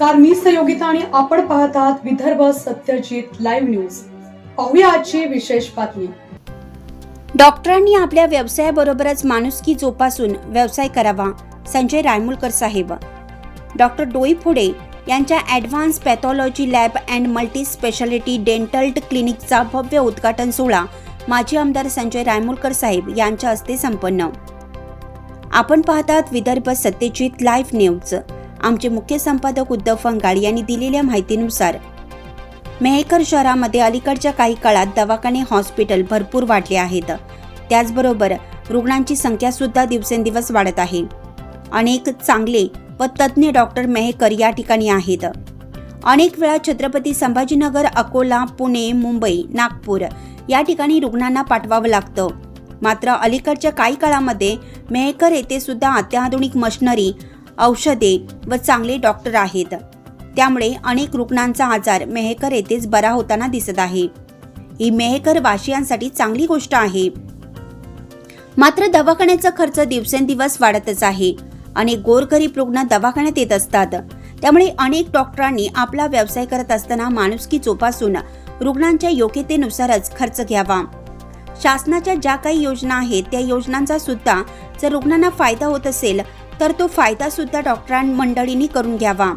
नमस्कार मी सहयोगिता आणि आपण पाहत आहात विदर्भ सत्यजित लाईव्ह न्यूज. पाहूया आजची विशेष बातमी. डॉक्टरांनी आपल्या व्यवसायाबरोबरच माणुसकी जोपासून व्यवसाय करावा संजय रायमुलकर साहेब. डॉक्टर डोई फुडे यांच्या advance pathology lab and multi speciality dental क्लिनिकचा भव्य उद्घाटन सोहळा माजी आमदार संजय रायमुलकर साहेब यांच्या हस्ते संपन्न. आपण पाहतात विदर्भ सत्यजित लाईव्ह न्यूज. आमचे मुख्य संपादक उद्धव फंगाळ यांनी दिलेल्या माहितीनुसार मेहकर शहरामध्ये अलीकडच्या काही काळात दवाखाने हॉस्पिटल भरपूर वाढले आहेत. त्याचबरोबर रुग्णांची संख्या सुद्धा दिवसेंदिवस वाढत आहे. अनेक चांगले व तज्ज्ञ डॉक्टर मेहकर या ठिकाणी आहेत. अनेक वेळा छत्रपती संभाजीनगर अकोला पुणे मुंबई नागपूर या ठिकाणी रुग्णांना पाठवावं लागतं. मात्र अलीकडच्या काही काळामध्ये मेहकर येथे सुद्धा अत्याधुनिक मशिनरी औषधे व चांगले डॉक्टर आहेत. त्यामुळे अनेक रुग्णांचा आजार मेहकर येथेच बरा होताना दिसत आहे. ही मेहकर वाशियांसाठी चांगली गोष्ट आहे. मात्र दवाखान्याचा खर्च दिवसेंदिवस वाढतच आहे. अनेक गोरगरीब रुग्ण दवाखान्यात येत असतात. त्यामुळे अनेक डॉक्टरांनी आपला व्यवसाय करत असताना माणुसकी जोपासून रुग्णांच्या योग्यतेनुसारच खर्च घ्यावा. शासनाच्या ज्या काही योजना आहेत त्या योजनांचा सुद्धा जर रुग्णांना फायदा होत असेल तर तो फायदा सुद्धा डॉक्टरां मंडळींनी करून घ्यावा.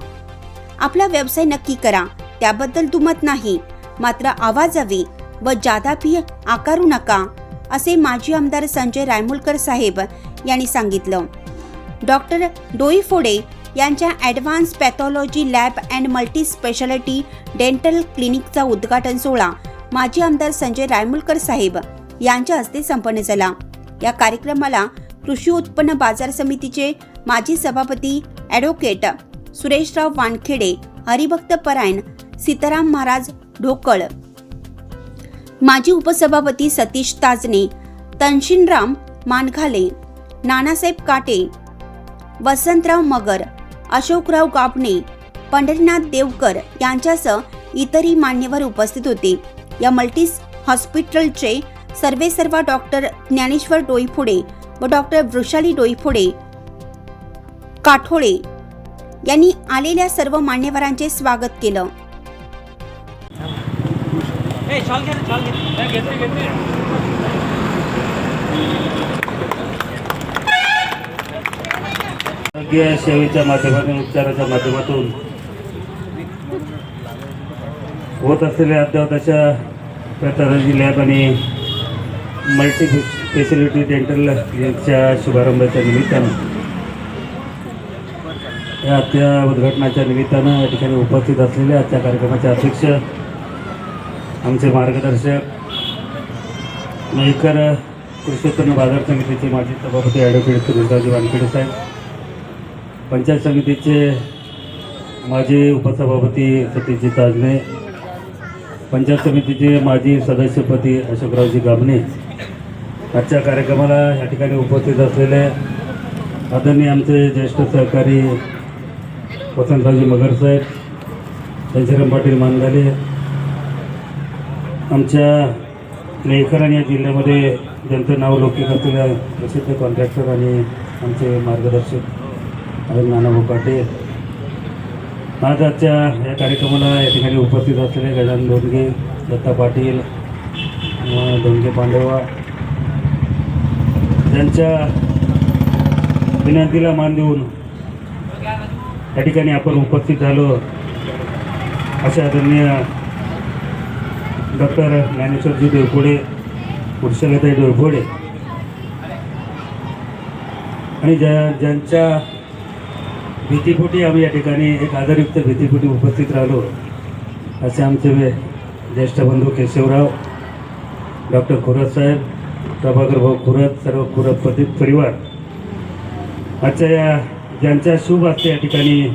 आपला व्यवसाय नक्की करा. त्याबद्दल दुमत नाही. मात्र आवाजावी व जादा फी आकारू नका असे माजी आमदार संजय रायमुलकर साहेब यांनी सांगितलं. डॉक्टर डोईफोडे यांच्या advance pathology lab and multi speciality dental क्लिनिकचा उद्घाटन सोहळा माजी आमदार संजय रायमुलकर साहेब यांच्या हस्ते संपन्न झाला. या कार्यक्रमाला कृषी उत्पन्न बाजार समितीचे माजी सभापती ॲडव्होकेट सुरेशराव वानखेडे हरिभक्त परायण सीताराम महाराज ढोकळ. माजी उपसभापती सतीश ताजने तनशिनराम मानघाले नानासाहेब काटे वसंतराव मगर अशोकराव गाबणे पंढरीनाथ देवकर यांच्यासह इतरही मान्यवर उपस्थित होते. या मल्टीस हॉस्पिटलचे सर्वेसर्वा डॉक्टर ज्ञानेश्वर डोईफोडे व डॉक्टर वृषाली डोईफोडे काठोळे यांनी आलेल्या सर्व मान्यवरांचे स्वागत केलं. आरोग्य सेवेच्या माध्यमातून उपचाराच्या माध्यमातून होत असलेल्या अद्यावत अशा पॅथॉलॉजी लॅब आणि मल्टी स्पेशलिटी डेंटल क्लिनिकच्या शुभारंभाच्या निमित्तानं या आजच्या उद्घाटनाच्या निमित्तानं या ठिकाणी उपस्थित असलेले आजच्या कार्यक्रमाचे अध्यक्ष आमचे मार्गदर्शक मयकर कृषी उत्पन्न बाजार समितीचे माजी सभापती ॲडव्होकेट सुरेशरावजी वानखेडे साहेब पंचायत समितीचे माजी उपसभापती सतीशजी ताजने पंचायत समितीचे माजी सदस्यपती अशोकरावजी गाबणे. आजच्या कार्यक्रमाला या ठिकाणी उपस्थित असलेले आदरणीय आमचे ज्येष्ठ सहकारी वसंतरावजी मगर साहेब घनश्याम पाटील मानधाले आमच्या लेखरान या जिल्ह्यामध्ये ज्यांचं नाव लौकिक असलेल्या प्रसिद्ध कॉन्ट्रॅक्टर आणि आमचे मार्गदर्शक आहेत नानाभाऊ काटे आज आजच्या या कार्यक्रमाला या ठिकाणी उपस्थित असलेले गजानन धोंडगे दत्ता पाटील व धोंडगे पांडवा त्यांच्या विनंतीला मान देऊन या ठिकाणी आपण उपस्थित झालो. असे आदरणीय डॉक्टर ज्ञानेश्वरजी देवपुडे पुरुषलताई देवपुडे आणि ज्या ज्यांच्या भीतीपोटी आम्ही या ठिकाणी एक आदरयुक्त भीतीपोटी उपस्थित राहिलो असे आमचे वे- ज्येष्ठ बंधू केशवराव डॉक्टर खुरत साहेब प्रभाकर भाऊ खुरत सर्व खुरत पती परिवार. आजच्या या ज्यांच्या शुभ असते या ठिकाणी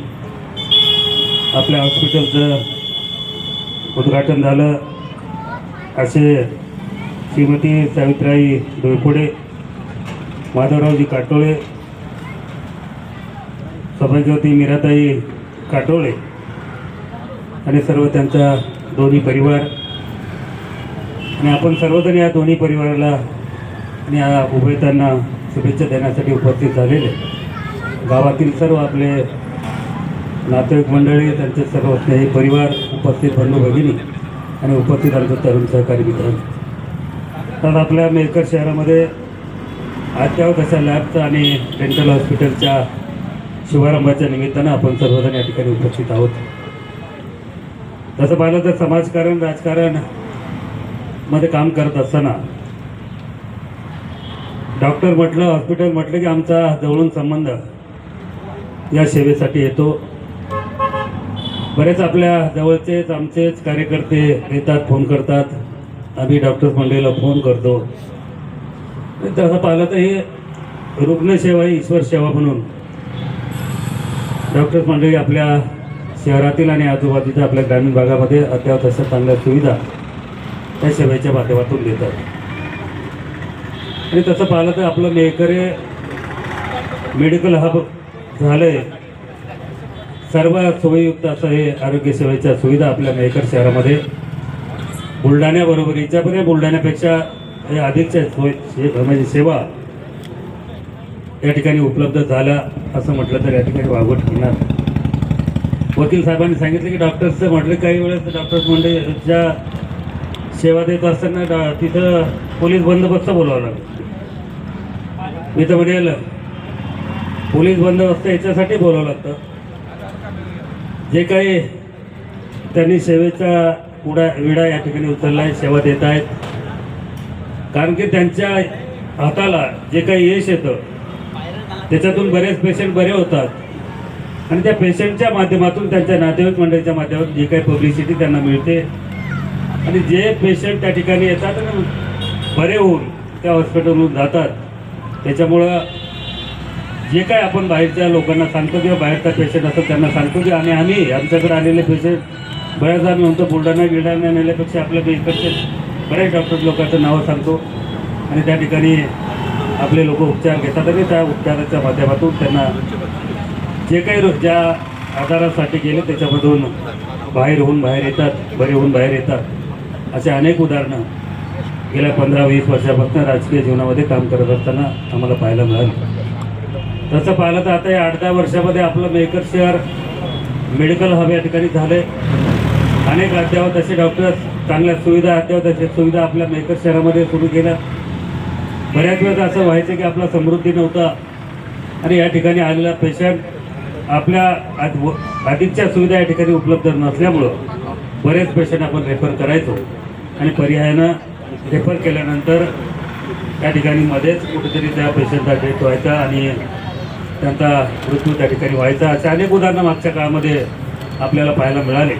आपल्या हॉस्पिटलचं उद्घाटन झालं. असे श्रीमती सावित्राई डोयफोडे माधवरावजी काटोळे सभाज्योती मीराताई काटोळे आणि सर्व त्यांचा दोन्ही परिवार. आणि आपण सर्वजण या दोन्ही परिवाराला आणि या उभयतांना शुभेच्छा देण्यासाठी उपस्थित झालेले. गावातील सर्व आपले नातेवाईक मंडळी त्यांचे सर्व स्नेही परिवार उपस्थित बंधू भगिनी आणि उपस्थित आमचे तरुण सहकारी मित्र. तर आपल्या मेहकर शहरामध्ये अद्यावत अशा लॅबचा आणि डेंटल हॉस्पिटलच्या शुभारंभाच्या निमित्तानं आपण सर्वजण या ठिकाणी उपस्थित आहोत. तसं पाहिलं तर समाजकारण राजकारणमध्ये काम करत असताना डॉक्टर म्हटलं हॉस्पिटल म्हटलं की आमचा जवळून संबंध या सेवेसाठी येतो. बरेच आपल्या जवळचेच आमचेच कार्यकर्ते येतात फोन करतात. आम्ही डॉक्टर्स मंडळीला फोन करतो. तसं पाहिलं तर हे रुग्णसेवा ही ईश्वर सेवा म्हणून. डॉक्टर्स मंडळी आपल्या शहरातील आणि आजूबाजूच्या आपल्या ग्रामीण भागामध्ये अद्याप तशा चांगल्या सुविधा त्या सेवेच्या माध्यमातून देतात. आणि तसं पाहिलं तर आपलं मेकरे मेडिकल हब झालंय सर्व सोयीयुक्त असं हे आरोग्य सेवेच्या सुविधा आपल्या मेहकर शहरामध्ये. बुलढाण्याबरोबर पण बुलढाण्यापेक्षा हे अधिकच्या सोय म्हणजे सेवा या ठिकाणी उपलब्ध झाल्या असं म्हटलं तर या ठिकाणी वागवट होणार वकील साहेबांनी सांगितलं की डॉक्टर्सचं म्हटलं काही वेळेस डॉक्टर्स म्हणजे ज्या सेवा देत असताना डॉ- तिथं पोलीस बंदोबस्त बोलावा लागतं. मी तर म्हणेल पोलीस बंदोबस्त याच्यासाठी बोलावं लागतं. जे काही त्यांनी सेवेचा उडा विडा या ठिकाणी उचलला आहे सेवा देत आहेत. कारण की त्यांच्या हाताला जे काही यश येतं त्याच्यातून बरेच पेशंट बरे होतात. आणि त्या पेशंटच्या माध्यमातून त्यांच्या नातेवाईक मंडळीच्या माध्यमातून जी काही पब्लिसिटी त्यांना मिळते. आणि जे पेशंट त्या ठिकाणी येतात आणि बरे होऊन त्या हॉस्पिटलमधून जातात त्याच्यामुळं जे काय आपण बाहेरच्या लोकांना सांगतो किंवा बाहेरचा पेशंट असतो त्यांना सांगतो की आणि आम्ही आमच्याकडे आलेले पेशंट बऱ्याच आम्ही म्हणतो बुलढाणा गिलढाणा नेल्यापेक्षा आपल्या इकडचे बऱ्याच डॉक्टर लोकांचं नावं सांगतो. आणि त्या ठिकाणी आपले लोक उपचार घेतात आणि त्या उपचाराच्या माध्यमातून त्यांना जे काही रोज ज्या आजारासाठी गेले त्याच्यामधून बाहेर होऊन बाहेर येतात बरे होऊन बाहेर येतात. असे अनेक उदाहरणं गेल्या पंधरा वीस वर्षापासून राजकीय जीवनामध्ये काम करत असताना आम्हाला पाहायला मिळालं. तसं पाहिलं तर आता या आठ दहा वर्षामध्ये आपलं मेकर शहर मेडिकल हब या ठिकाणी झाले अनेक अद्यावत असे डॉक्टर चांगल्या सुविधा अद्यावत अशा सुविधा आपल्या मेकर शहरामध्ये सुरू केल्या. बऱ्याच वेळेस असं व्हायचं की आपला समृद्धी नव्हता आणि या ठिकाणी आलेला पेशंट आपल्या आद- व- सुविधा या ठिकाणी उपलब्ध नसल्यामुळं बरेच पेशंट आपण रेफर करायचो. आणि पर्यायानं रेफर केल्यानंतर त्या ठिकाणी मध्येच कुठेतरी त्या पेशंटचा डेथ व्हायचा आणि त्यांचा मृत्यू त्या ठिकाणी व्हायचा असे अनेक उदाहरणं मागच्या काळामध्ये आपल्याला पाहायला मिळाले.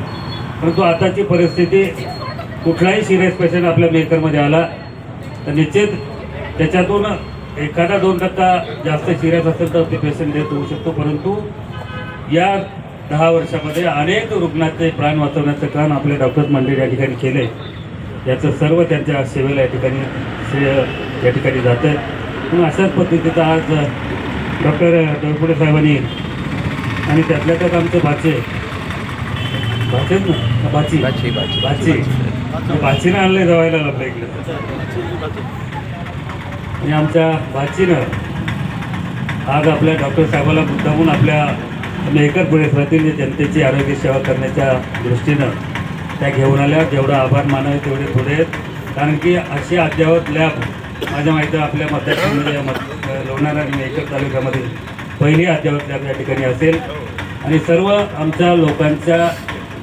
परंतु आताची परिस्थिती कुठलाही सिरियस पेशंट आपल्या मेकरमध्ये आला तर निश्चित त्याच्यातून एखादा दोन टक्का जास्त सिरियस असेल तर ते पेशंट डेथ होऊ शकतो. परंतु या दहा वर्षामध्ये अनेक रुग्णाचे प्राण वाचवण्याचं काम आपले डॉक्टर्स मंडळी या ठिकाणी केले. याचं सर्व त्यांच्या सेवेला या ठिकाणी श्रेय या ठिकाणी जातं म्हणून अशाच पद्धतीचा आज डॉक्टर डोरपुडे साहेबांनी आणि त्यातल्या त्यात आमचे भाचे. भाचेच ना? बाची, बाची. बाची बाचीनं आणले जवायला आपल्या इकडे. आणि आमच्या बाचीनं आज आपल्या डॉक्टर साहेबाला मुद्दामून आपल्या मेहकर परिसरातील जे जनतेची आरोग्य सेवा करण्याच्या दृष्टीनं त्या घेऊन आल्या. जेवढा आभार मानावे तेवढे थोडे आहेत. कारण की अशी अद्यावत लॅब माझ्या माहिती आपल्या मतदारसंघामध्ये मत लोणारा आणि मेहकर तालुक्यामध्ये पहिली अद्यावत लॅब या ठिकाणी असेल. आणि सर्व आमच्या लोकांच्या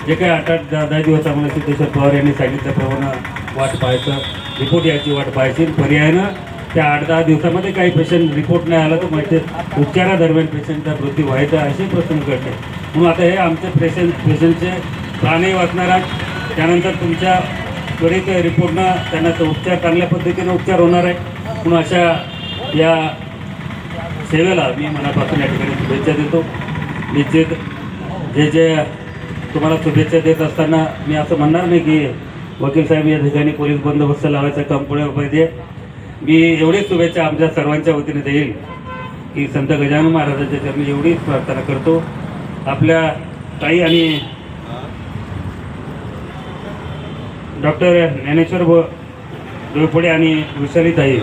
जे काही आठ आठ दहा दहा दिवस आम्हाला सिद्धेश्वर पवार यांनी सांगितल्याप्रमाणे वाट पाहायचं रिपोर्ट याची वाट पाहायची. पर्यायानं त्या आठ दहा दिवसामध्ये काही पेशंट रिपोर्ट नाही आला तर माहिती उपचारादरम्यान पेशंटचा मृत्यू व्हायचा असे प्रश्न घडले. म्हणून आता हे आमचे पेशंट पेशंटचे प्राणही वाचणार आहेत. त्यानंतर तुमच्या त्वरित रिपोर्टनं त्यांना उपचार चांगल्या पद्धतीने उपचार होणार आहे. म्हणून अशा या सेवेला मी मनापासून या ठिकाणी शुभेच्छा देतो. निश्चित जे जे तुम्हाला शुभेच्छा देत असताना मी असं म्हणणार नाही की वकील साहेब या ठिकाणी पोलीस बंदोबस्त लावायचं काम पुढे पाहिजे. मी एवढीच शुभेच्छा आमच्या सर्वांच्या वतीने देईल की संत गजानन महाराजांच्या चरणी एवढीच प्रार्थना करतो. आपल्या ताई आणि डॉक्टर ज्ञानेश्वर व आणि विशाली ताई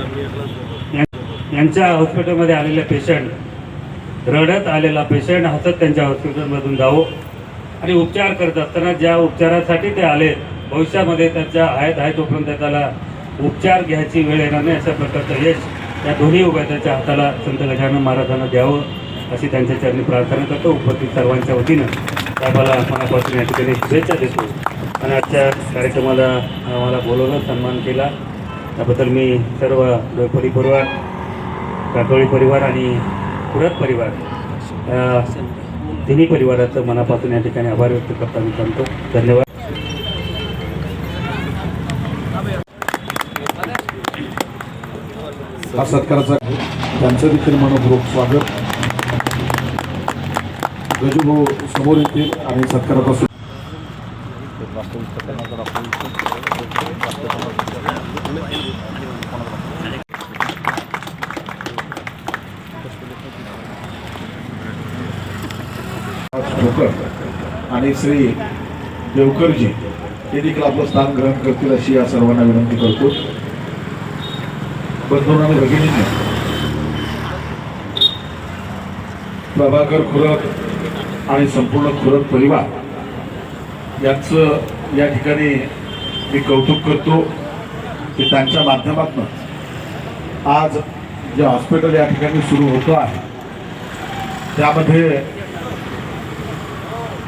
यांच्या हॉस्पिटलमध्ये आलेले पेशंट रडत आलेला पेशंट हसत त्यांच्या हॉस्पिटलमधून जावो आणि उपचार करत असताना ज्या उपचारासाठी ते आले भविष्यामध्ये त्यांच्या आहेत आहे तोपर्यंत त्याला उपचार घ्यायची वेळ येणार नाही अशा प्रकारचं यश या दोन्ही उभ्याच्या हाताला संत गजानन महाराजांना द्यावं अशी त्यांच्या चरणी प्रार्थना करतो. उपस्थित सर्वांच्या वतीनं साहेबाला मनापासून या ठिकाणी शुभेच्छा देतो. आणि आजच्या कार्यक्रमाला आम्हाला बोलवलं सन्मान केला. त्याबद्दल मी सर्व डोयपरी परिवार काटोळी परिवार आणि कुरत परिवार. तिन्ही परिवाराचं मनापासून या ठिकाणी आभार व्यक्त करताना सांगतो धन्यवाद. हा सत्काराचा त्यांचं देखील मनपूर्वक स्वागत. गजूभाऊ समोर येतील आणि सत्कारापासून देवकर आणि श्री देवकरजी हे देखील आपलं स्थान ग्रहण करतील अशी या सर्वांना विनंती करतो. बंधूंना आणि भगिनींनी प्रभाकर खुरत आणि संपूर्ण खुरत परिवार यांचं या ठिकाणी मी कौतुक करतो की त्यांच्या माध्यमातून आज जे हॉस्पिटल या ठिकाणी सुरू होतं आहे त्यामध्ये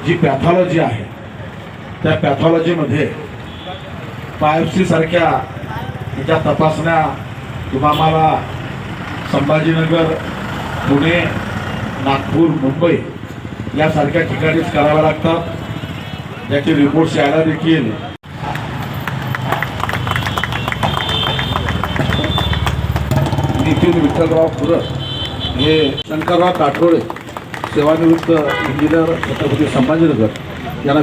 जी पॅथॉलॉजी आहे त्या पॅथॉलॉजीमध्ये पायपसीसारख्या ज्या तपासण्या किंवा आम्हाला संभाजीनगर पुणे नागपूर मुंबई यासारख्या ठिकाणीच कराव्या लागतात. त्याचे रिपोर्ट्स यायला देखील. नितीन विठ्ठलराव खुरत हे शंकरराव काठोळे सेवानिवृत्त इंजिनियर छत्रपती संभाजीनगर यांना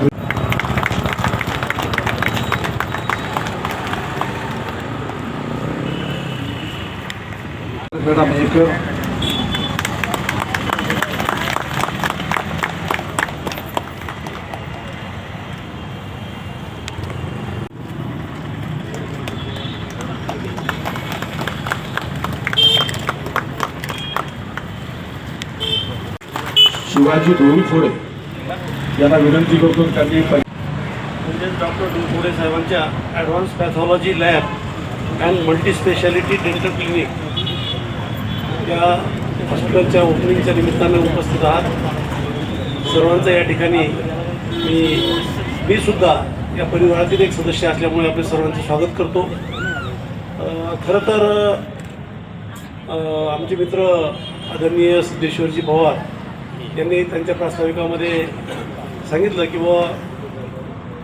मॅडम मेकर शिवाजी डोईफोडे यांना विनंती करतो त्यांनी म्हणजेच डॉक्टर डुंफोडे साहेबांच्या advance pathology lab and multispeciality dental clinic या हॉस्पिटलच्या ओपनिंगच्या निमित्तानं उपस्थित आहात. सर्वांचं या ठिकाणी मी मी सुद्धा या परिवारातील एक सदस्य असल्यामुळे आपले सर्वांचं स्वागत करतो. खरं तर आमचे मित्र आदरणीय सिद्धेश्वरजी पवार यांनी त्यांच्या प्रास्ताविकामध्ये सांगितलं की बुवा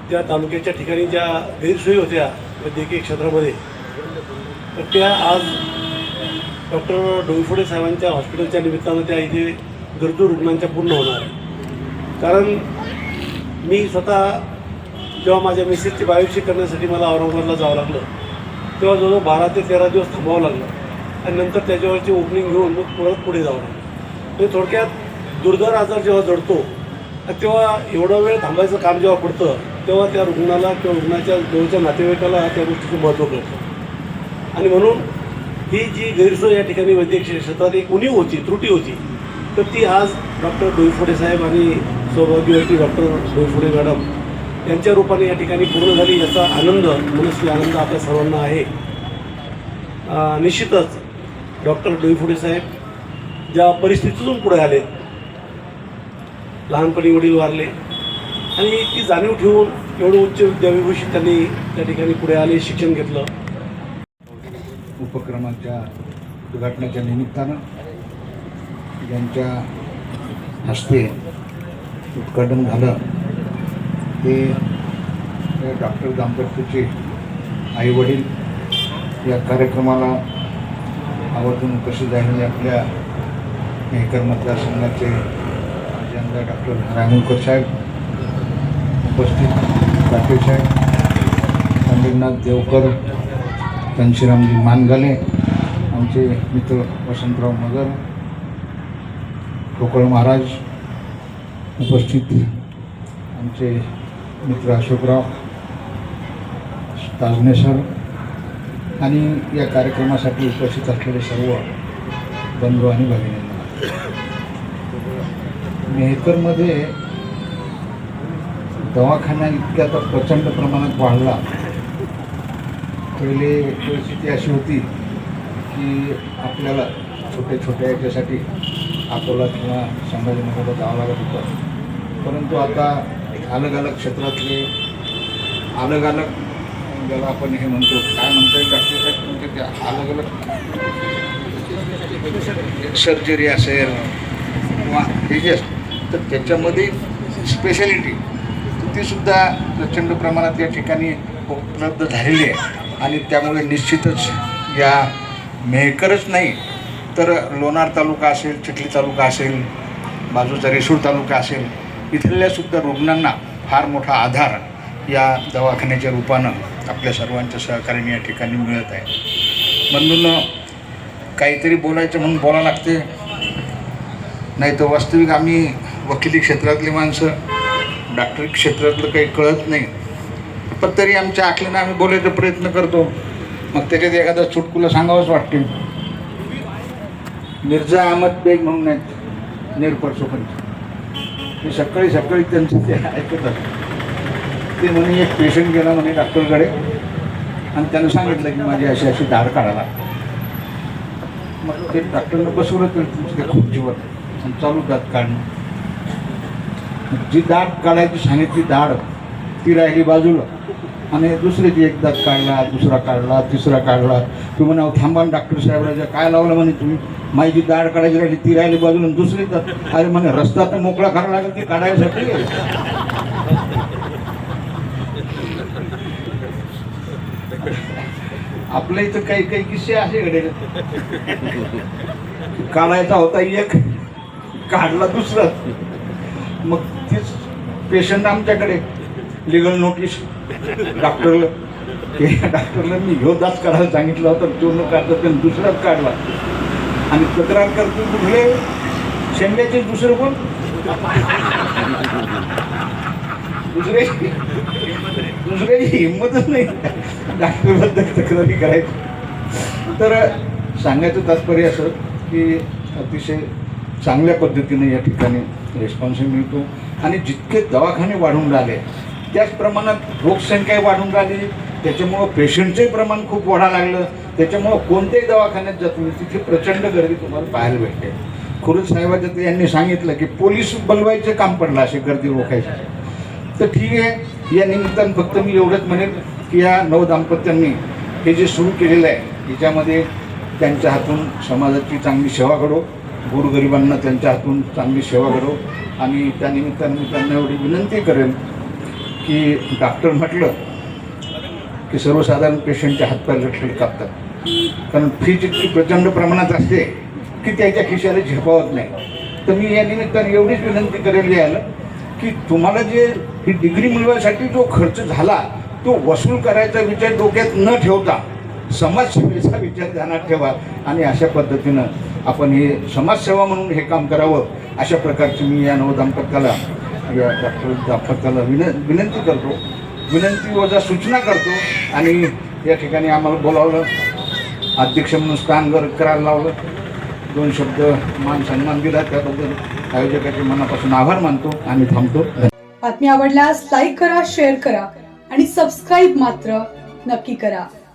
त्या तालुक्याच्या ठिकाणी ज्या गैरसोयी होत्या वैद्यकीय क्षेत्रामध्ये तर त्या आज डॉक्टर डोईफोडे साहेबांच्या हॉस्पिटलच्या निमित्तानं त्या इथे गरजू रुग्णांच्या पूर्ण होणार आहे कारण मी स्वतः जेव्हा माझ्या मिसेसची बायोप्सी करण्यासाठी मला औरंगाबादला जावं लागलं तेव्हा जवळजवळ बारा ते तेरा दिवस थांबावं लागलं. आणि नंतर त्याच्यावरची ओपनिंग घेऊन मग परत पुढे जावं लागलं. म्हणजे थोडक्यात दुर्धर आजार जेव्हा जडतो तेव्हा एवढा वेळ थांबायचं काम जेव्हा पडतं तेव्हा त्या रुग्णाला किंवा रुग्णाच्या जवळच्या नातेवाईकाला त्या गोष्टीचं महत्त्व कळतं. आणि म्हणून ही जी गैरसोय या ठिकाणी वैद्यकीय क्षेत्रात एक उणीव होती त्रुटी होती तर ती आज डॉक्टर डोईफोडे साहेब आणि सौभाग्यवती डॉक्टर डोईफोडे मॅडम यांच्या रूपाने या ठिकाणी पूर्ण झाली याचा आनंद मनस्वी आनंद आपल्या सर्वांना आहे. निश्चितच डॉक्टर डोईफोडे साहेब ज्या परिस्थितीतून पुढे आले लहानपणी वडील वारले. आणि ती जाणीव ठेवून एवढं उच्च विद्याविभूषित त्यांनी त्या ठिकाणी पुढे आले शिक्षण घेतलं. उपक्रमाच्या उद्घाटनाच्या निमित्तानं ज्यांच्या हस्ते उद्घाटन झालं. ते डॉक्टर दाम्पत्याचे आईवडील या कार्यक्रमाला आवर्जून उपस्थित आहे आपल्या मेहकर मतदारसंघाचे माजी डॉक्टर रायमुलकर साहेब उपस्थित पाटील साहेब पंडितनाथ देवकर घनश्रीरामजी मानगाले आमचे मित्र वसंतराव मगर ठोकळ महाराज उपस्थित आमचे मित्र अशोकराव ताजने सर आणि या कार्यक्रमासाठी उपस्थित असलेले सर्व बंधू आणि भगिनींना. मेहकरमध्ये दवाखाना इतक्या आता प्रचंड प्रमाणात वाढला. पहिले परिस्थिती अशी होती की आपल्याला छोट्या छोट्या याच्यासाठी अकोला किंवा संभाजीनगरला जावं लागत होतं. परंतु आता अलग अलग क्षेत्रातले अलग अलग ज्याला आपण हे म्हणतो काय म्हणतो येईल डॉक्टर साहेब म्हणजे ते अलग अलग सर्जरी असेल किंवा हे जे असतं तर त्याच्यामध्ये स्पेशालिटी तीसुद्धा प्रचंड प्रमाणात या ठिकाणी उपलब्ध झालेली आहे. आणि त्यामुळे निश्चितच या मेहकरच नाही तर लोणार तालुका असेल चिखली तालुका असेल बाजूचा रेसूर तालुका असेल इथल्यासुद्धा रुग्णांना फार मोठा आधार या दवाखान्याच्या रूपानं आपल्या सर्वांच्या सहकार्याने या ठिकाणी मिळत आहे. म्हणून काहीतरी बोलायचं म्हणून बोलावं लागते. नाही तर वास्तविक आम्ही वकिली क्षेत्रातली माणसं डॉक्टरी क्षेत्रातलं काही कळत नाही. पण तरी आमच्या आखलीनं आम्ही बोलायचा प्रयत्न करतो. मग त्याच्यात एखादा चुटकुला सांगावंच वाटते मिर्झा अहमद बेग म्हणून आहेत नेरपड सोपंच मी सकाळी सकाळी त्यांचं ते ऐकतात ते म्हणे एक पेशंट गेला म्हणे डॉक्टरकडे. आणि त्यानं सांगितलं की माझी अशी अशी दाढ काढायला. मग ते डॉक्टरनं बसवलं तर तुमचं ते खूप जीवन आणि चालू दात काढणं. जी दाढ काढायची सांगितली दाढ ती राहिली बाजूला. आणि दुसरीची एक दात काढला दुसरा काढला तिसरा काढला. तुम्ही म्हणा थांबा डॉक्टर साहेबराजा काय लावलं म्हणे तुम्ही. माझी दाढ काढायची राहिली ती राहिली बाजूला. दुसरी दात अरे म्हणे रस्ता तर मोकळा करावा लागेल ती काढायसाठी. आपल्या इथं काही काही किस्से असे घडेल. काढायचा होता एक काढला दुसरा. मग तीच पेशंट आमच्याकडे. लिगल नोटीस डॉक्टरला डॉक्टरला मी ह्यो दात काढायला सांगितलं होतं. तो न काढला त्यानं दुसराच काढला. आणि तक्रार करतो कुठले शेंड्याचे दुसरं कोण? दुसरे? दुसऱ्याची हिंमतच नाही. डॉक्टरबद्दल तक्रारी करायची. तर सांगायचं तात्पर्य असं की अतिशय चांगल्या पद्धतीने या ठिकाणी रिस्पॉन्स मिळतो. आणि जितके दवाखाने वाढून राहिले त्याच प्रमाणात लोकसंख्या वाढून राहिली. त्याच्यामुळं पेशंटचंही प्रमाण खूप वाढायला लागलं. त्याच्यामुळं कोणत्याही दवाखान्यात जातो तिथे प्रचंड गर्दी तुम्हाला पाहायला भेटते. खुरुद साहेबाच्या यांनी सांगितलं की पोलीस बलवायचं काम पडलं अशी गर्दी रोखायची. तर ठीक आहे या निमित्तानं फक्त मी एवढंच म्हणेन की या नऊ दाम्पत्यांनी हे जे सुरू केलेलं आहे याच्यामध्ये त्यांच्या हातून समाजाची चांगली सेवा घडो. गोरगरिबांना त्यांच्या हातून चांगली सेवा करू. आणि त्यानिमित्ताने मी त्यांना एवढी विनंती करेन की डॉक्टर म्हटलं की सर्वसाधारण पेशंटच्या हातपाय लटकट कापतात. कारण फीज इतकी प्रचंड प्रमाणात असते की त्याच्या खिशाला झेपावत नाही. तर मी या निमित्ताने एवढीच विनंती करेल यायला की तुम्हाला जे ही डिग्री मिळवायसाठी जो खर्च झाला तो वसूल करायचा विचार डोक्यात न ठेवता समाजसेवेचा विचार ध्यानात ठेवा आणि अशा पद्धतीनं आपण हे समाजसेवा म्हणून हे काम करावं अशा प्रकारची मी या नवदाम्पत्याला या डॉक्टर दाम्पत्याला विन विनंती करतो. विनंती वजा सूचना करतो आणि या ठिकाणी आम्हाला बोलावलं अध्यक्ष म्हणून स्थान गर- करायला लावलं दोन शब्द मान सन्मान दिला त्याबद्दल आयोजकाचे मनापासून आभार मानतो आणि थांबतो. बातमी आवडल्यास लाईक करा शेअर करा आणि सबस्क्राईब मात्र नक्की करा.